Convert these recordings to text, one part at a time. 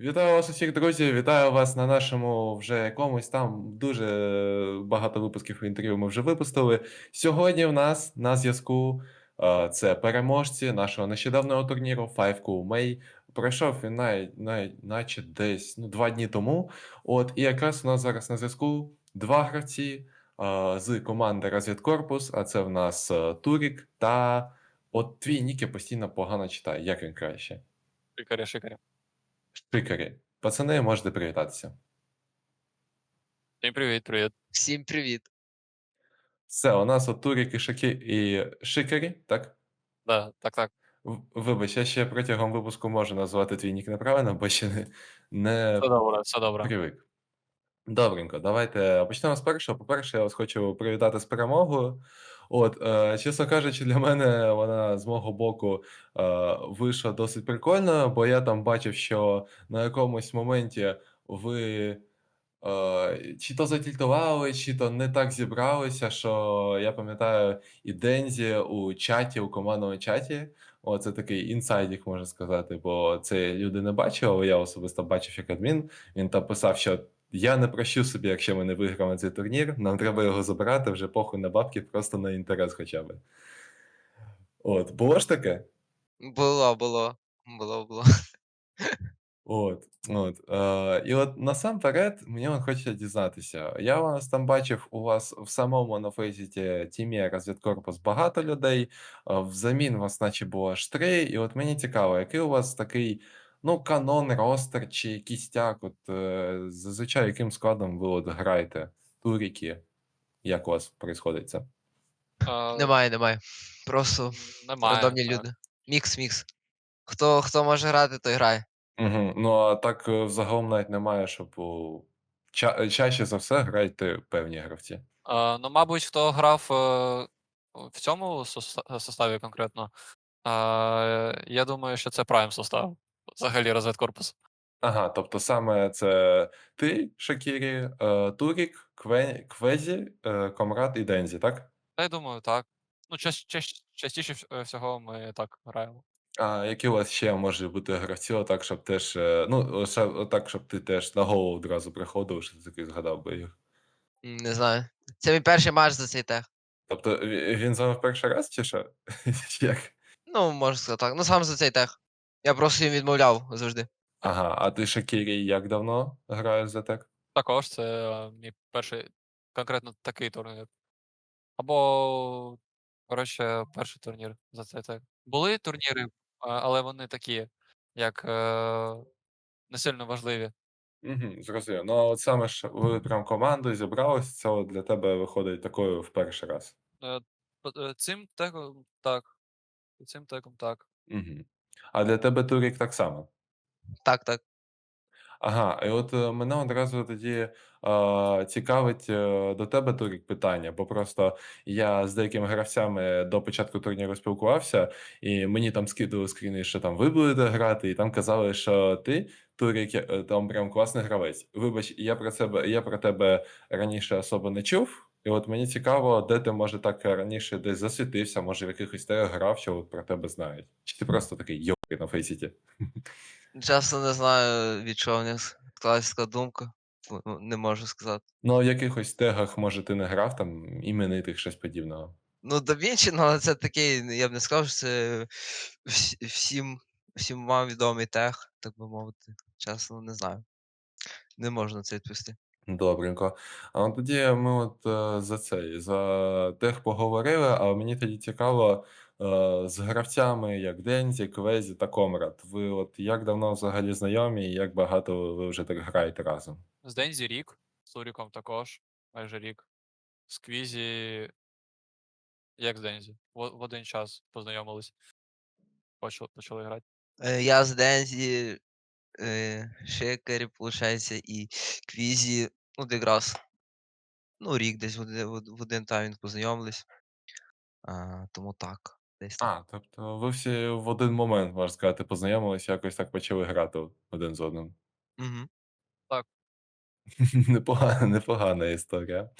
Вітаю вас усіх, друзі! Вітаю вас на нашому вже якомусь там дуже багато випусків інтерв'ю ми вже випустили. Сьогодні в нас на зв'язку е, це переможці нашого нещодавнього турніру Five Cool May. Пройшов він навіть, навіть наче десь ну, два дні тому. От, і якраз у нас зараз на зв'язку два гравці е, з команди Розвідкорпус, а це в нас е, Турік та от твій нік я постійно погано читаю. Як він краще? Шикаря, шикаря. Шикарі. Пацани, можете привітатися. Всім привіт, привіт. Всім привіт. Все, у нас от Турік і Шакі і Шикарі, так? Да, так, так. В- Вибач, я ще протягом випуску можу назвати твій нік неправильно, бо ще не, не Все добре, все добре. привик. Добренько, давайте почнемо з першого. По-перше, я вас хочу привітати з перемогою. От, е, чесно кажучи, для мене вона з мого боку е, вийшла досить прикольно, бо я там бачив, що на якомусь моменті ви е, чи то затільтували, чи то не так зібралися, що я пам'ятаю і Дензі у чаті, у командному чаті. О, це такий інсайдік, можна сказати, бо це люди не бачили, але я особисто бачив як адмін. Він там писав, що я не прощу собі, якщо ми не виграємо цей турнір. Нам треба його забирати вже похуй на бабки, просто на інтерес хоча б. От, було ж таке? Було, було. Було, було. От, от. Е, і от насамперед мені хочеться дізнатися. Я вас там бачив, у вас в самому на фейсіті тімі розвідкорпус багато людей, взамін вас наче було аж три. І от мені цікаво, який у вас такий ну, канон, ростер чи кістяк, от е, зазвичай яким складом ви от граєте? Туріки? Як у вас відбувається це? Немає, немає. Просто Немає. рандомні так. люди. Мікс, мікс. Хто, хто може грати, той грає. Угу. Ну, а так е, взагалом навіть немає, щоб у... ча- чаще за все граєте певні гравці. А, ну, мабуть, хто грав е, в цьому соста- составі конкретно, а, я думаю, що це прайм состав. Взагалі розвідкорпус. Ага, тобто саме це ти, Шакірі, е, Турік, Кве... Квезі, е, Комрад і Дензі, так? Та я думаю, так. Ну, ча- ча- частіше е, всього ми так граємо. А які у вас ще можуть бути гравці, отак, щоб теж. Ну, лише отак, щоб ти теж на голову одразу приходив, що ти такий згадав би їх. Не знаю. Це мій перший матч за цей тех. Тобто він з вами в перший раз чи що? Як? Ну, можна сказати так. Ну, сам за цей тех. Я просто їм відмовляв завжди. Ага, а ти Шакірі як давно граєш за тек? Також це е, мій перший конкретно такий турнір. Або, коротше, перший турнір за це так. Були турніри, але вони такі, як е, не сильно важливі. Угу, зрозумів. Ну, а от саме ж ви прям командою зібрались, це от для тебе виходить такою в перший раз. Е, п- е, Цим тегом так. Цим тегом так. Угу. А для тебе Турік так само. Так, так. Ага, і от е, мене одразу тоді е, цікавить е, до тебе, Турік, питання, бо просто я з деякими гравцями до початку турніру спілкувався, і мені там скидували скріни, що там ви будете грати, і там казали, що ти, Турік, е, там прям класний гравець. Вибач, я про себе, я про тебе раніше особо не чув. І от мені цікаво, де ти може так раніше десь засвітився, може в якихось тегах грав, що от про тебе знають. Чи ти просто такий йобки на фейсіті? Чесно не знаю, від чого в них склалась така думка. Ну, Не можу сказати. Ну, а в якихось тегах, може, ти не грав там іменитих щось подібного. Ну, да Вінчі, ну, але це такий, я б не сказав, що це всім, всім вам відомий тех, так би мовити. Чесно, не знаю. Не можна це відповісти. Добренько. А от тоді ми от е, за цей, за тех поговорили, а мені тоді цікаво е, з гравцями, як Дензі, Квезі та Комрад. Ви от як давно взагалі знайомі і як багато ви вже так граєте разом? З Дензі рік, з Уріком також, майже рік. З Квізі. Як з Дензі? В, в один час познайомились. Почали, почали грати. Е, Я з Дензі, е, Шикарі, виходить, і Квізі, ну, якраз, ну, рік десь в один, в од- в один таймінг познайомились. А, тому так, десь так. А, тобто ви всі в один момент, можна сказати, познайомилися, якось так почали грати один з одним. Угу. Непогана непогана історія.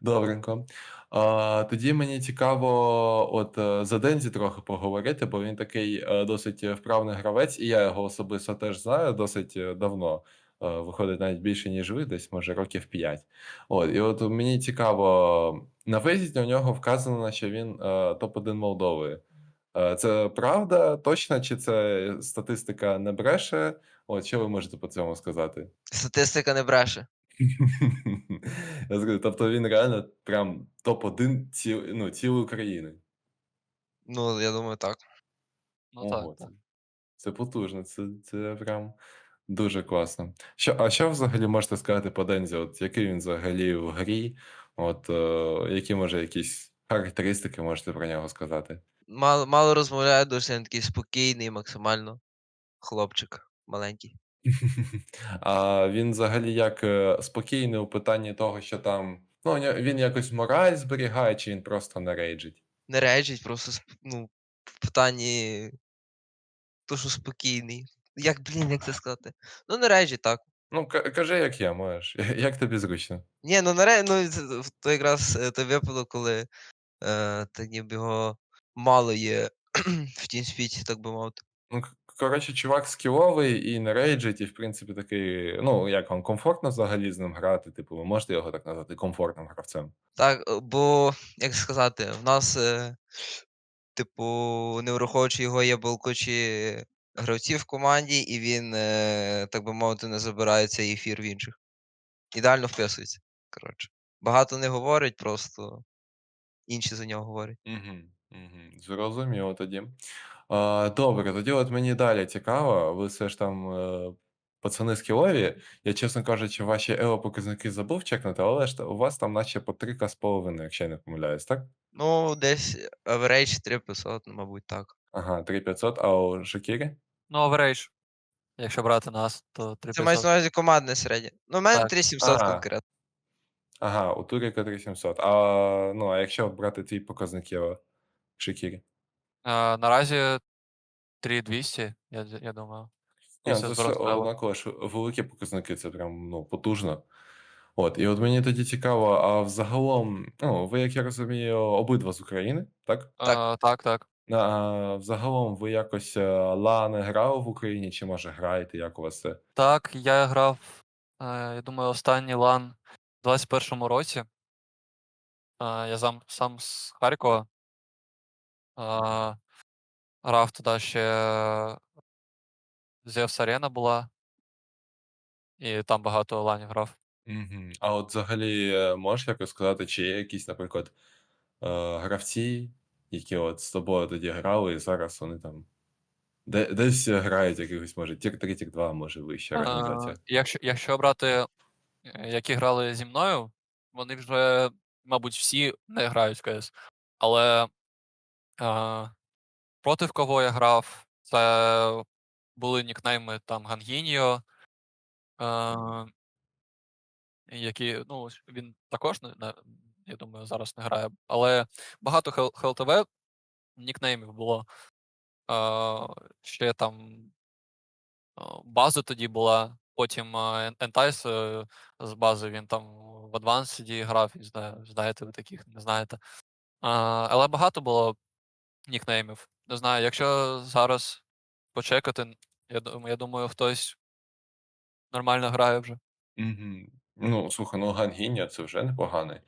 Добренько. А, тоді мені цікаво от, е, за Дензі трохи поговорити, бо він такий, е, досить вправний гравець, і я його особисто теж знаю досить, е, давно. Е, виходить навіть більше, ніж ви, десь може років 5. От, і от мені цікаво, на Фейсбуці у нього вказано, що він, е, топ-1 Молдови. Е, це правда точно, чи це статистика не бреше? От, що ви можете по цьому сказати? Статистика не бреше. Я скажу, тобто він реально прям топ-1 ці ну, цілої країни. Ну, я думаю, так. Ну так, це так. це потужно, це це прям дуже класно. Що а що взагалі можете сказати по Дензі? От який він взагалі в грі? От, е, які, може, якісь характеристики можете про нього сказати? Мало мало розмовляє, дуже він такий спокійний, максимально хлопчик маленький. А він взагалі як, е, спокійний у питанні того, що там ну, він якось мораль зберігає, чи він просто не рейджить? Не рейджить, просто ну, в питанні то, що спокійний. Як, блін, як це сказати? Ну, рейджить, так. Ну, ка кажи, як є, можеш. Як тобі зручно. Ні, ну на ре ну, це в то якраз, е, той випадок, коли, е, та ніби його мало є в TeamSpeak, так би мовити. Ну, к коротше, чувак скіловий і не рейджить, і в принципі такий, ну, як вам комфортно взагалі з ним грати? Типу, ви можете його так назвати комфортним гравцем? Так, е, бо, як сказати, в нас, е, типу, не враховуючи його, є балкучі гравці в команді, і він, е, так би мовити, не забирає цей ефір в інших. Ідеально вписується, коротше. Багато не говорить, просто інші за нього говорять. Мгм, мгм. Зрозуміло тоді. А, добре, тоді от мені далі цікаво, ви все ж там, е, пацани скілові. Я, чесно кажучи, ваші elo-показники забув чекнути, але ж у вас там наче по 3К, якщо я не помиляюсь, так? Ну, десь average 3500, ну, мабуть, так. Ага, 3500, а у Шакірі? Ну, average. Якщо брати нас, то 3 Це мається 3500. на увазі командне середнє. Ну, у мене Так. 3700 А. конкретно. Ага, у Туріка 3700. А, ну, а якщо брати твій показник elo Шакірі? Е, наразі 3200, я я думаю. Ні, ну, Після це все однаково ж великі показники, це прям, ну, потужно. От, і от мені тоді цікаво, а взагалом, ну, ви, як я розумію, обидва з України, так? Так. Е, так, так. А, взагалом ви якось, е, грали в Україні чи, може, граєте? Як у вас це? Так, я грав, е, я думаю, останній LAN в 21-му році. Е, я сам сам з Харкова. Е, грав туди ще Zeus Arena була. І там багато ланів грав. Мгм. А от взагалі, е, можеш якось сказати, чи є якісь, наприклад, е, гравці, які от з тобою тоді грали, і зараз вони там де десь грають якихось, може, тір 3, тір 2, може, вища організація? якщо якщо брати, е, які грали зі мною, вони вже, мабуть, всі не грають в CS. Але, е, проти кого я грав, це були нікнейми там Ган'Гіньо. Е які, ну, він також я думаю, зараз не грає, але багато ХЛТВ нікнеймів було. Е, ще там база тоді була, потім, е, Entice, е, з бази він там в Advanced грав, не знаю, знаєте ви таких, не знаєте. Е, але багато було нікнеймів. Не знаю, якщо зараз почекати, я дум я думаю, хтось нормально грає вже. Мгм. Ну, слухай, ну, Ган'Гіньо- це вже непоганий.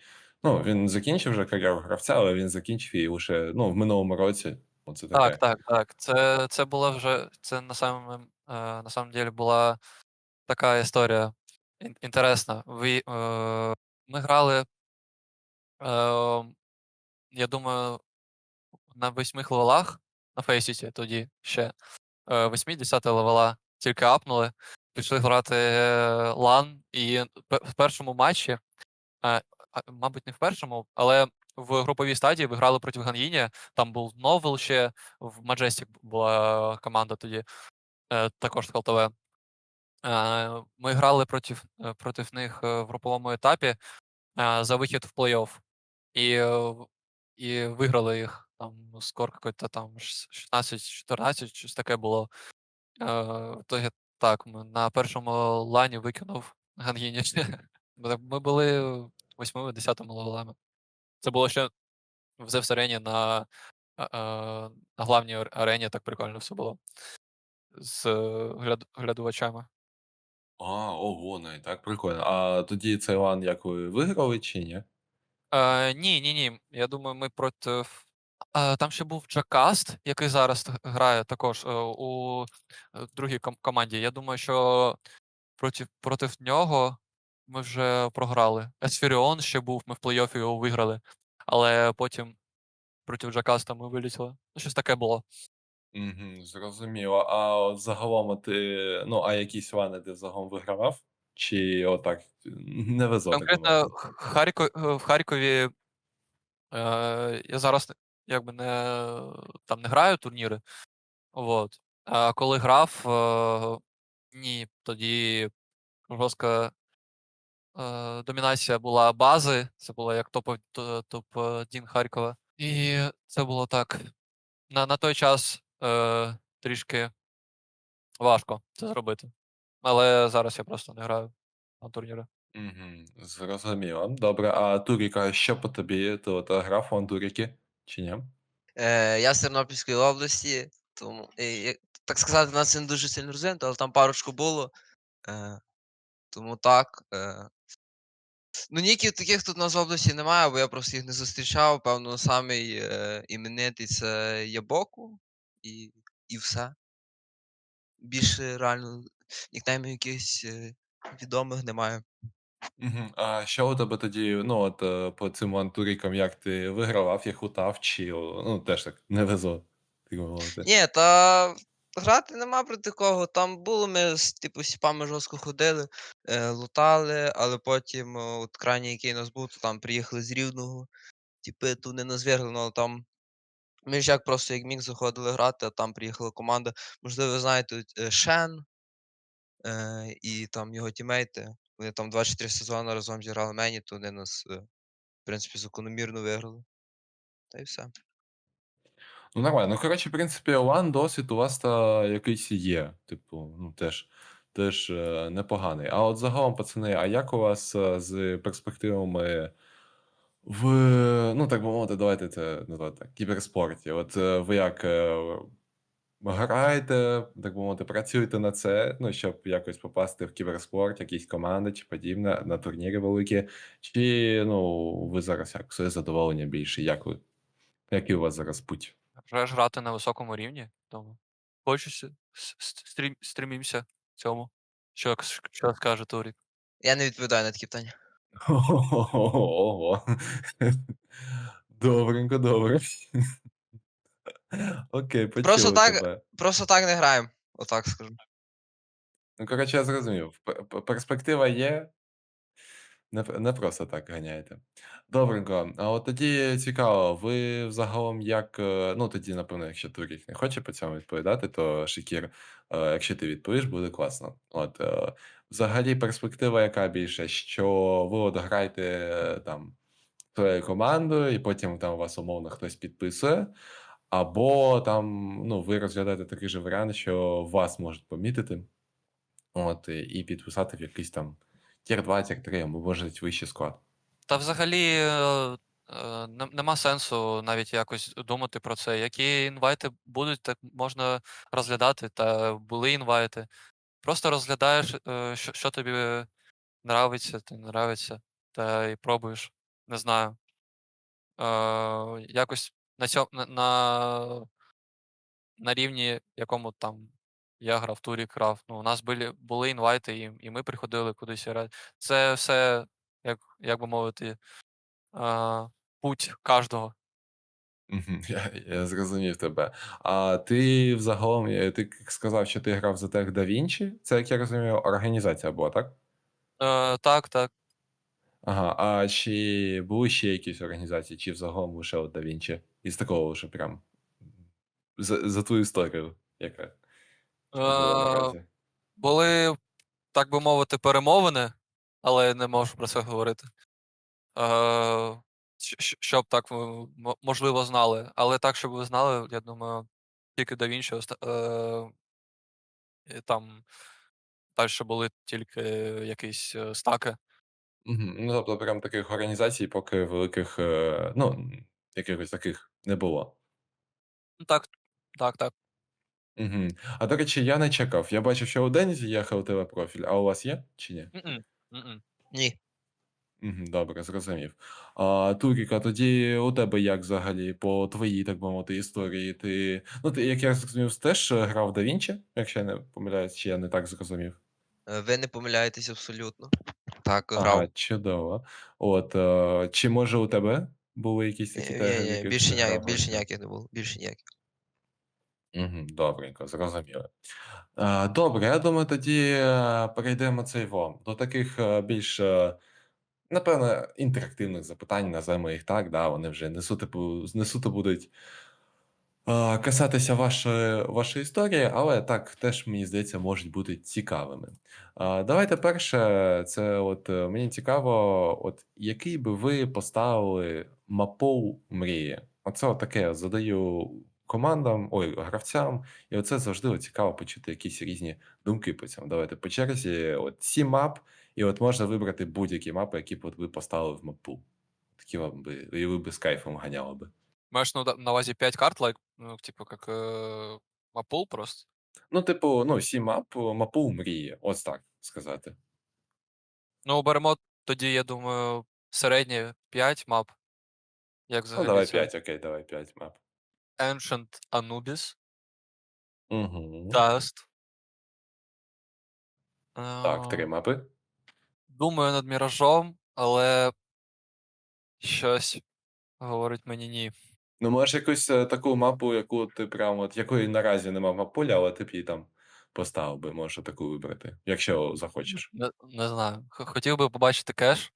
Ну, він закінчив вже кар'єру гравця, але він закінчив її лише, ну, в минулому році. Оце Так, таке. так, так. Це це була вже це на самом е, на самом деле була така історія інтересна. Ви е, ми грали е, я думаю, на 8 левелах на Фейсіті тоді ще. Е, 8-10 левела тільки апнули, пішли грати LAN, і в першому матчі, е, мабуть, не в першому, але в груповій стадії ви грали проти Ган'Їні, там був Новел ще, в Majestic була команда тоді, е, також з. Е, ми грали против е, против них в груповому етапі, за вихід в плей-офф. І, і виграли їх. Там скор какой-то там 16-14, щось таке було. Итоге так, на першому лані викинув Гангіні. Ми були 8-10 левелами. Це було ще в Zeus арені на, а, а, на главній арені так прикольно все було. З е, гляд, глядувачами. А, ого, навіть так прикольно. А тоді цей лан як ви виграли чи ні? Е, ні, ні, ні. Я думаю, ми проти. Е, там ще був Джакаст, який зараз грає також е, у другій команді. Я думаю, що проти, проти нього ми вже програли. Есферіон ще був, ми в плей-оффі його виграли. Але потім проти Джакаста ми вилетіли. Ну, щось таке було. Угу, зрозуміло. А от загалом ти, ну, а якісь лани ти загалом вигравав? Чи отак не везло, Конкретно мовити? Харко, е, в Харкові е, я зараз якби не там не граю турніри. От. А коли грав, е, ні, тоді жорстка е, домінація була бази. Це було як топ, топ Дін Харкова. І це було так. На, на той час е, трішки важко це зробити. Але зараз я просто не граю на турніри. Угу, зрозуміло. Добре, а Туріка, що по тобі? Ти от грав у Туріки чи ні? Е, я з Тернопільської області, тому, е, як- так сказати, нас не дуже сильно розвинуто, але там парочку було. Е, тому так. Е. Ну, ніків таких тут у нас в області немає, бо я просто їх не зустрічав. Певно, самий е, іменитий це Ябоку і, і все. Більше реально нікнеймів якихось е, відомих немає. Угу. А що у тебе тоді, ну от е, по цим лантурікам, як ти вигравав, їх утав, чи ну теж так не везло, так би мовити. Ні, та грати нема проти кого. Там було, ми з типу сіпами жорстко ходили, е, лутали, але потім, о, от крайній, який нас був, то там приїхали з Рівного. Типи ту не назвергли, ну, але там. Ми ж як просто як міг заходили грати, а там приїхала команда. Можливо, ви знаєте, е, Шен е, і там його тімейти. Вони там 24 сезони разом зіграли мені, то вони нас, е, в принципі, закономірно виграли. Та й все. Ну, нормально. Ну, коротше, в принципі, лан досвід у вас та якийсь є. Типу, ну теж, теж е, непоганий. А от загалом, пацани, а як у вас е, з перспективами в, ну так би мовити, давайте це назвати кіберспорті? От е, ви як е, граєте, так би мовити, працюєте на це, ну, щоб якось попасти в кіберспорт, якісь команди чи подібне, на турніри великі, чи ну, ви зараз як своє задоволення більше? Як ви? Який у вас зараз путь? Вже грати на високому рівні, тому с- с- стрім, стрімімся в цьому. Що, що скаже Турік? Я не відповідаю на такі питання. Ого. Добренько, добре. Окей, Просто так, просто так не граємо, отак скажу. Ну, коротше, я зрозумів. Перспектива є. Не, не просто так ганяєте. Добренько. А от тоді цікаво, ви взагалом як. е, Ну, тоді, напевно, якщо Турік не хоче по цьому відповідати, то Шикір, е, якщо ти відповіш, буде класно. От, е, взагалі, перспектива яка більше, що ви от граєте там своєю командою, і потім там вас умовно хтось підписує. Або там, ну, ви розглядаєте такий же варіант, що вас можуть помітити, от, і підписати в якийсь там тір 2, тір 3, або може вищий склад. Та взагалі е, е, нема сенсу навіть якось думати про це. Які інвайти будуть, так можна розглядати, та були інвайти. Просто розглядаєш, е, що, тобі нравиться, ти не нравиться, та і пробуєш. Не знаю. Якось на, цьому, на, на рівні, якому там я грав, Турік грав. Ну, у нас були, були інвайти, і, і ми приходили кудись грати. Це все, як, як би мовити, а, путь кожного. Я, я зрозумів тебе. А ти взагалом, ти сказав, що ти грав за Тех Да Вінчі? Це, як я розумію, організація була, так? Е, так, так. Ага, а чи були ще якісь організації, чи взагалом лише от Да Вінчі? Із такого лише прям за, за твою історію, яка Е, були, так би мовити, перемовини, але не можу про це говорити. Е, щоб так ви, можливо знали. Але так, щоб ви знали, я думаю, тільки до оста- е, там Дальше були тільки якісь е, стаки. Ну, тобто, прям таких організацій, поки великих, ну, якихось таких не було. Так, так, так. Мгм. А до речі, я не чекав. Я бачив, що у Денізі є ХЛТВ профіль, а у вас є чи ні? Мгм, мгм. Ні. Мгм, добре, зрозумів. А, Турік, а тоді у тебе як взагалі по твоїй, так би мовити, історії? Ти, ну, ти, як я зрозумів, теж е, грав Да Вінчі, якщо я не помиляюсь, чи я не так зрозумів? Е, Ви не помиляєтесь абсолютно. Так, Ага, грав. чудово. От, е, чи може у тебе були якісь такі Ні, теги, в ні, ні, яких більше, ти ніяк, грав? більше ніяких не було. Більше ніяких. Добренько, зрозуміло. Е, добре, я думаю, тоді е, перейдемо цей во, до таких е, більш, напевно, інтерактивних запитань, називаємо їх так, да, вони вже не суто, будуть касатися вашої, вашої історії, але так теж, мені здається, можуть бути цікавими. Давайте перше, це от мені цікаво, от який би ви поставили мапу мрії? Оце от таке задаю командам, ой, гравцям, і оце завжди цікаво почути якісь різні думки по цьому. Давайте по черзі, от сім мап, і от можна вибрати будь-які мапи, які б от ви поставили в мапу. Такі вам би, і ви би з кайфом ганяли би. Маєш на, на увазі 5 карт, лайк, ну, типу, як е, мапул просто. Ну, типу, ну, сім мап, мапу мрії, ось так сказати. Ну, беремо тоді, я думаю, середні 5 мап. Як Ну, взагалі давай це? 5, окей, давай 5 мап. Ancient Anubis, Угу. Dust. Так, три Е, мапи. Думаю над міражом, але щось говорить мені ні. Ну, можеш якусь е, таку мапу, яку ти прям, от якої наразі нема в мапулі, але ти б її там поставив би, можеш таку вибрати, якщо захочеш. Не, не знаю. Х- Хотів би побачити кеш.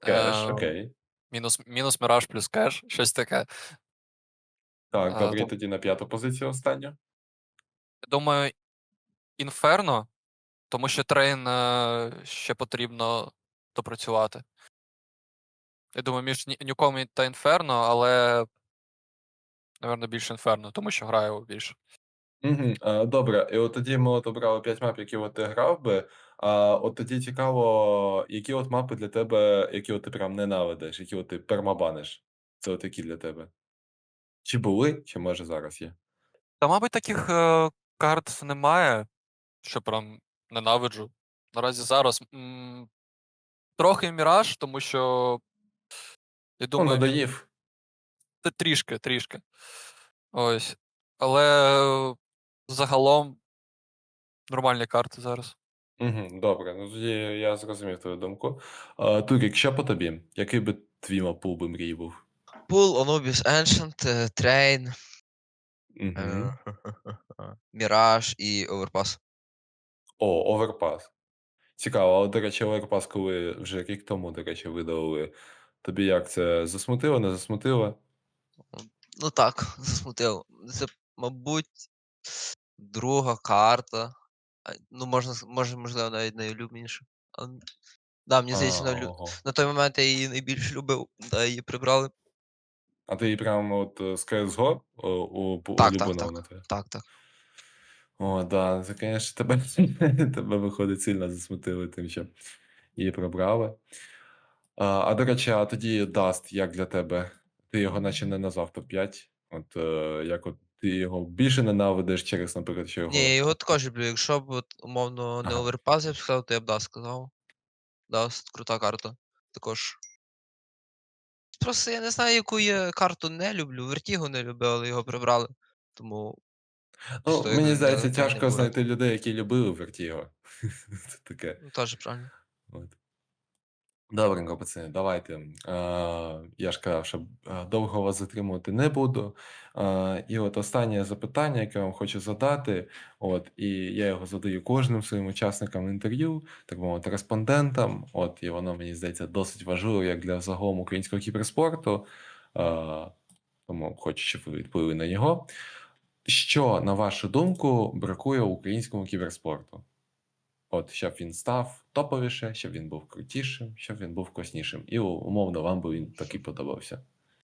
Кеш, Е, окей. Мінус, мінус міраж плюс кеш, щось таке. Так, А, добре, то- тоді на п'яту позицію останню. Думаю, інферно, тому що трейн е, ще потрібно допрацювати. Я думаю, між Ні- Ньюком та інферно, але, напевно, більше інферно, тому що граю більше. Угу. Добре, і от тоді ми от обрали 5 мап, які от ти грав би. А от тоді цікаво, які от мапи для тебе, які от ти прям ненавидиш, які от ти пермабаниш. Це от які для тебе? Чи були, чи може зараз є? Та, мабуть, таких е, карт немає, що прям ненавиджу. Наразі зараз м, трохи міраж, тому що. Я Ну, думаю, він надоїв. Та трішки, трішки. Ось. Але е, загалом нормальні карти зараз. Угу, добре, ну тоді я зрозумів твою думку. А, Турік, що по тобі? Який би твій мапул би мрій був? Пул, Anubis Ancient, е, Train, Угу. е, Міраж і Overpass. О, оверпас. Цікаво, але, до речі, оверпас, коли вже рік тому, до речі, видали. Тобі як це засмутило, не засмутило? Ну так, засмутив. Це, мабуть, друга карта. Ну, можна, може, можливо, навіть найулюбленіша. Да, мені здається, на, на той момент я її найбільше любив, да, її прибрали. А ти прям от е, з CSGO Так, так, на так. Так, так. О, да, це, звісно, тебе, тебе виходить сильно засмутили тим, що її прибрали. А, а до речі, а тоді Даст, як для тебе? Ти його наче не назвав топ-5. От е, як от ти його більше ненавидиш через, наприклад, що його. Ні, я його також люблю. Якщо б, от, умовно, не Ага. Я б сказав, то я б да сказав. Да, с- крута карта. Також. Просто я не знаю, яку я карту не люблю. Вертігу не люблю, але його прибрали. Тому. Ну, Сто, мені не- здається, тяжко знайти людей, які любили Вертіго. Це таке. Ну, теж правильно. От. Добренько, пацани, давайте. Е, я ж казав, що е, довго вас затримувати не буду. Е, і от останнє запитання, яке я вам хочу задати, от, і я його задаю кожним своїм учасникам інтерв'ю, так мовити, респондентам. От, і воно, мені здається, досить важливо як для загалом українського кіберспорту. Е, тому хочу, щоб ви відповіли на нього. Що, на вашу думку, бракує українському кіберспорту? От, щоб він став топовіше, щоб він був крутішим, щоб він був класнішим. І умовно вам би він такий подобався.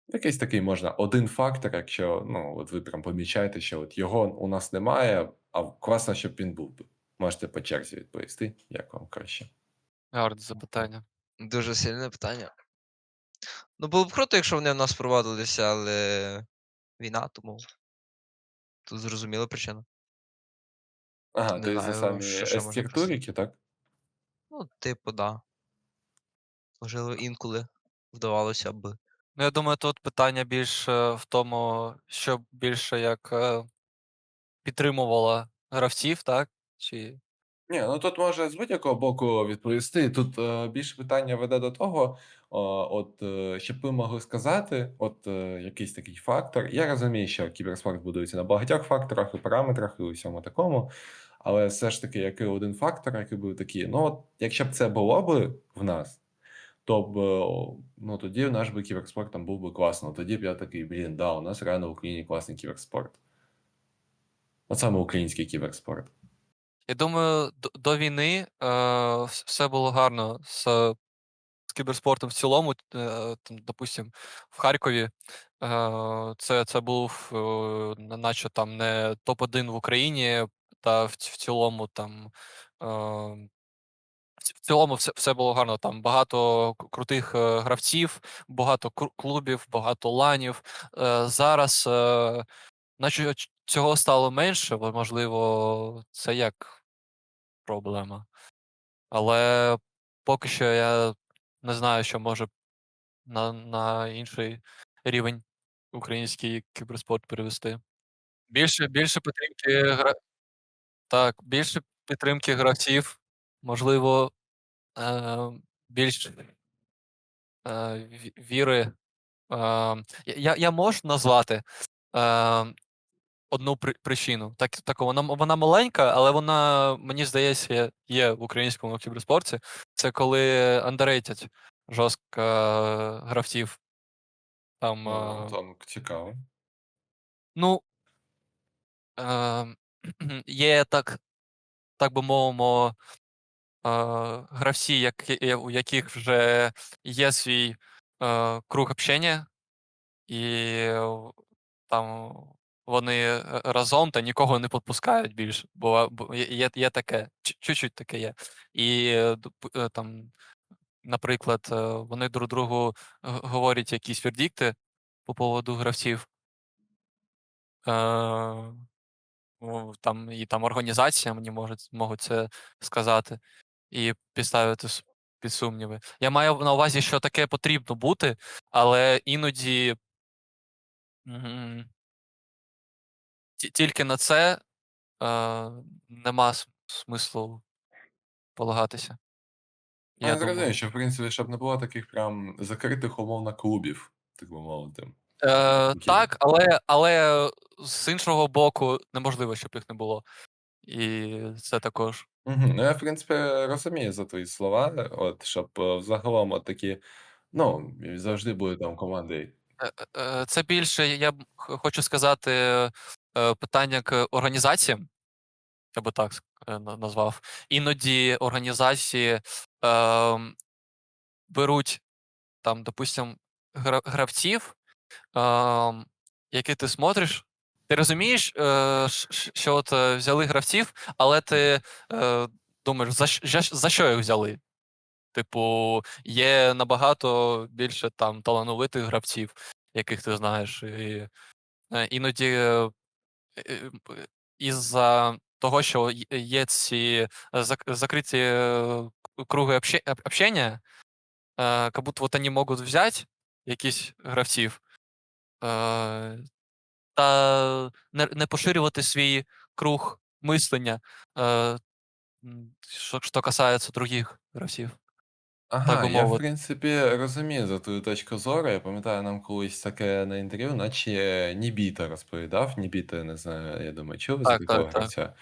Якийсь такий можна один фактор, якщо ну, от ви прям помічаєте, що от його у нас немає, а класно, щоб він був. Можете по черзі відповісти, як вам краще. Гарне запитання. Дуже сильне питання. Ну, було б круто, якщо вони в нас проводилися, але війна, тому тут зрозуміла причина. Ага, Не то есть за знаю, самі що ще можна просити. естіртуріки, так? Ну, типу, да. Можливо, інколи вдавалося б. Ну, я думаю, тут питання більше в тому, що більше як е, підтримувало гравців, так? Чи Ні, ну тут може з будь-якого боку відповісти. Тут е, більше питання веде до того, о, от е, щоб ви могли сказати, от е, якийсь такий фактор. Я розумію, що кіберспорт будується на багатьох факторах і параметрах, і усьому такому. Але все ж таки, який один фактор, який був такий, ну от якщо б це було б в нас, то б о, ну тоді наш би кіберспорт там був би класно. Тоді б я такий, блін, да, у нас реально в Україні класний кіберспорт. От саме український кіберспорт. Я думаю, до, до війни е, все було гарно з, з кіберспортом в цілому. Е, там, допустим, в Харкові е, це, це був е, наче там не топ-1 в Україні, та в, цілому там. Е, в цілому все, все було гарно. Там багато крутих е, гравців, багато клубів, багато ланів. Е, зараз, е, наче цього стало менше, бо, можливо, це як проблема. Але поки що я не знаю, що може на, на інший рівень український кіберспорт перевести. Більше, більше підтримки гра... Так, більше підтримки гравців, можливо, е, більш е, ві- віри. Е, я, я можу назвати е, одну при, причину. Так, так, вона, вона маленька, але вона, мені здається, є- в українському кіберспорті. Це коли андерейтять жорстко е, гравців. Там, Ну, е, там цікаво. ну, е, є так, так би мовимо, гравці, які, у яких вже є свій круг общення, і там вони е, разом та нікого не підпускають більше, бо, є, є- таке, чу- чуть-чуть таке є. І е, е, там, наприклад, вони друг другу говорять якісь вердикти по поводу гравців. Там, і там організація мені можуть, можуть це сказати і підставити під сумніви. Я маю на увазі, що таке потрібно бути, але іноді тільки на це е, нема смислу полагатися. Я я зрозумів, що в принципі, щоб не було таких прям закритих умовно клубів, так би мовити. Е, так, але, але з іншого боку, неможливо, щоб їх не було. І це також. Угу. Ну, я, в принципі, розумію за твої слова, от, щоб е, взагалом от такі, ну, завжди були там команди. Е, е, Це більше, я б х- хочу сказати, е, питання к організаціям, я би так е, на- назвав. Іноді організації ем, беруть там, допустим, гра- гравців, які ти смотриш. Ти розумієш, е, що от е, взяли гравців, але ти е, думаєш, за, що їх взяли? Типу, є набагато більше там талановитих гравців, яких ти знаєш. І, іноді із-за того, що є- ці закриті круги обще- об- общення, как будто вот они могут взять якісь гравців та не, не поширювати свій круг мислення, е, що, що касається других гравців. Ага, би я, в принципі, розумію за твою точку зору. Я пам'ятаю, нам колись таке на інтерв'ю, наче Нібіта розповідав. Нібіта, не знаю, я думаю, чули за Так, такого так, так. гравця.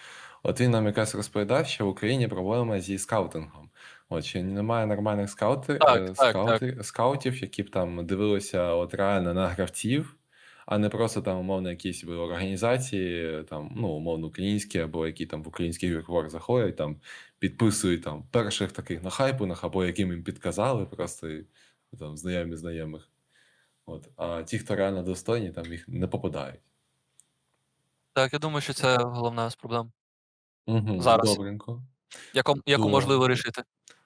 От він нам якраз розповідав, що в Україні проблема зі скаутингом. От що немає нормальних скаути, Так, е, так, так. скаути, скаутів, які б там дивилися от реально на гравців, а не просто там, умовно, якісь би організації, там, ну, умовно, українські, або які там в українських ігрокор заходять, там підписують там перших таких на хайпунах, або яким їм підказали, просто і, там знайомі знайомих. От. А ті, хто реально достойні, там їх не попадають. Так, я думаю, що це головна з проблем. Мгм, Зараз. добренько. Яку яку можливо рішити.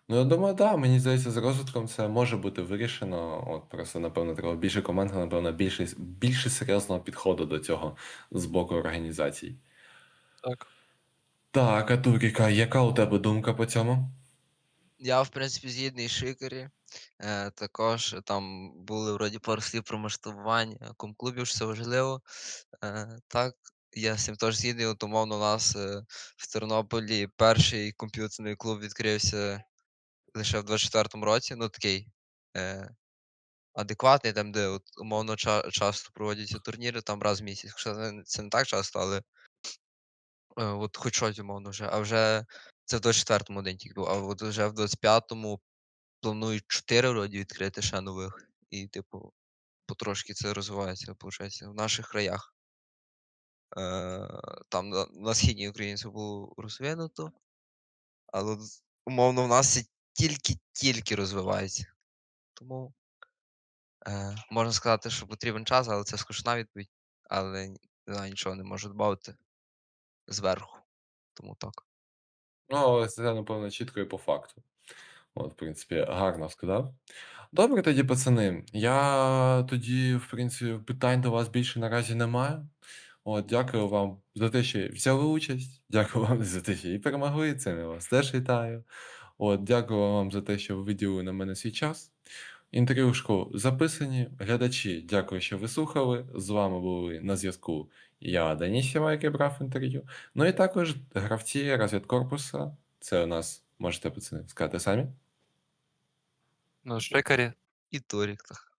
Ну, я думаю, да, мені здається, з розвитком це може бути вирішено. От просто, напевно, треба більше команд, напевно, більше більше серйозного підходу до цього з боку організацій. Так. Так, а Туріка, яка у тебе думка по цьому? Я, в принципі, згідний з Шикарі. Е, також там були вроді пару слів про масштабування комклубів, що це важливо. Е, так, я з цим теж згідний. От, умовно, у нас е, в Тернополі перший комп'ютерний клуб відкрився лише в 24-му році. Ну, такий е, адекватний, там, де от, умовно ча- часто проводяться турніри, там раз в місяць. Хоча це, не- так часто, але е, от хоч щось умовно вже. А вже це в 24-му один тільки був, а от вже в 25-му планують 4 вроді відкрити ще нових. І, типу, потрошки це розвивається, виходить, в наших краях. Е, там на, на східній Україні це було розвинуто, але умовно в нас тільки-тільки розвивається. Тому е, можна сказати, що потрібен час, але це скучна відповідь, але не знаю, нічого не можу додати зверху. Тому так. Ну, але це, напевно, чітко і по факту. От, в принципі, гарно сказав. Добре тоді, пацани. Я тоді, в принципі, питань до вас більше наразі немає. От, дякую вам за те, що взяли участь. Дякую вам за те, що і перемогли. Це я вас теж вітаю. От, дякую вам за те, що ви виділили на мене свій час. Інтерв'юшку записані. Глядачі, дякую, що ви слухали. З вами були на зв'язку я, Денісєва, який брав інтерв'ю. Ну і також гравці розвідкорпуса. Це у нас, можете пацани сказати самі. Ну, Шекарі І Торік.